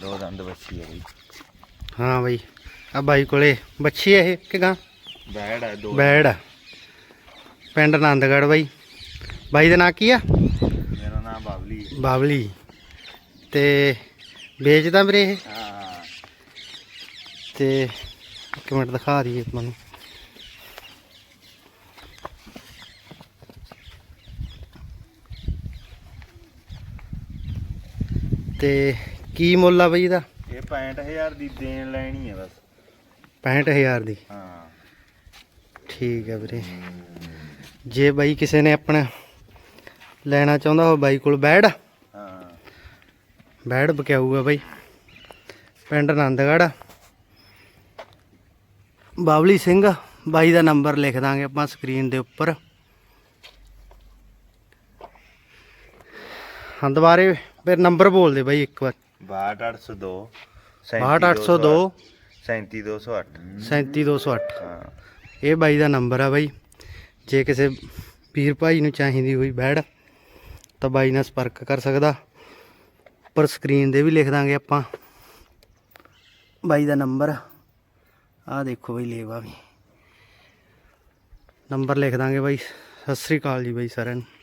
ਦੋ ਦੰਦ ਬੱਚੀ ਹੈ ਬਈ। ਹਾਂ ਬਾਈ ਆ ਬਾਈ ਕੋਲੇ ਬੱਚੀ ਇਹ ਕਿ ਗਾਂ? ਬੈੜ ਹੈ ਦੋ ਬੈੜ ਆ। ਪਿੰਡ ਆਨੰਦਗੜ੍ਹ ਬਾਈ। ਬਾਈ ਦਾ ਨਾਂ ਕੀ ਆ? ਮੇਰਾ ਨਾਮ ਬਾਬਲੀ ਹੈ। ਬਾਵਲੀ। ਤੇ ਵੇਚਦਾ ਵੀਰੇ ਇਹ? ਹਾਂ। ਤੇ ਇੱਕ ਮਿੰਟ ਦਿਖਾ ਦਈਏ ਤੁਹਾਨੂੰ। ਤੇ ਕੀ ਮੁੱਲ ਆ ਬਈ ਇਹਦਾ? ਇਹ 65000 ਦੀ ਦੇਣ ਲੈਣੀ ਹੈ ਬਸ। 65000 ਦੀ? ਹਾਂ। ਠੀਕ ਹੈ ਵੀਰੇ। ਜੇ ਬਾਈ ਕਿਸੇ ਨੇ ਆਪਣਾ ਲੈਣਾ ਚਾਹੁੰਦਾ ਹੋ ਬਾਈ ਕੋਲ ਬੈੜ ਆ? ਹਾਂ। ਬੈੜ ਬਕਿਆਊਗਾ ਬਾਈ। ਪਿੰਡ ਆਨੰਦਗੜ੍ਹ। ਆ। ਬਾਵਲੀ ਸਿੰਘ ਬਾਈ ਦਾ ਨੰਬਰ ਲਿਖ ਦਾਂਗੇ ਆਪਾਂ ਸਕਰੀਨ ਦੇ ਉੱਪਰ। ਹਾਂ ਦੁਬਾਰੇ ਫਿਰ ਨੰਬਰ ਬੋਲ ਦੇ ਬਾਈ ਇੱਕ ਵਾਰ। 62802 62802 37208 37208 ਹਾਂ। ਇਹ ਬਾਈ ਦਾ ਨੰਬਰ ਆ ਬਾਈ। ਜੇ ਕਿਸੇ ਵੀਰ ਭਾਈ ਨੂੰ ਚਾਹੀਦੀ ਹੋਈ ਬੈੜ ਤਾਂ ਬਾਈ ਨਾਲ ਸੰਪਰਕ ਕਰ ਸਕਦਾ। ਪਰ ਸਕਰੀਨ ਦੇ ਵੀ ਲਿਖ ਦਾਂਗੇ ਆਪਾਂ। ਬਾਈ ਦਾ ਨੰਬਰ ਆਹ ਦੇਖੋ ਬਾਈ ਲੇਵਾ ਵੀ। ਨੰਬਰ ਲਿਖ ਦਾਂਗੇ ਬਾਈ। ਸਤਿ ਸ੍ਰੀ ਅਕਾਲ ਜੀ ਬਾਈ ਸਾਰਿਆਂ ਨੂੰ।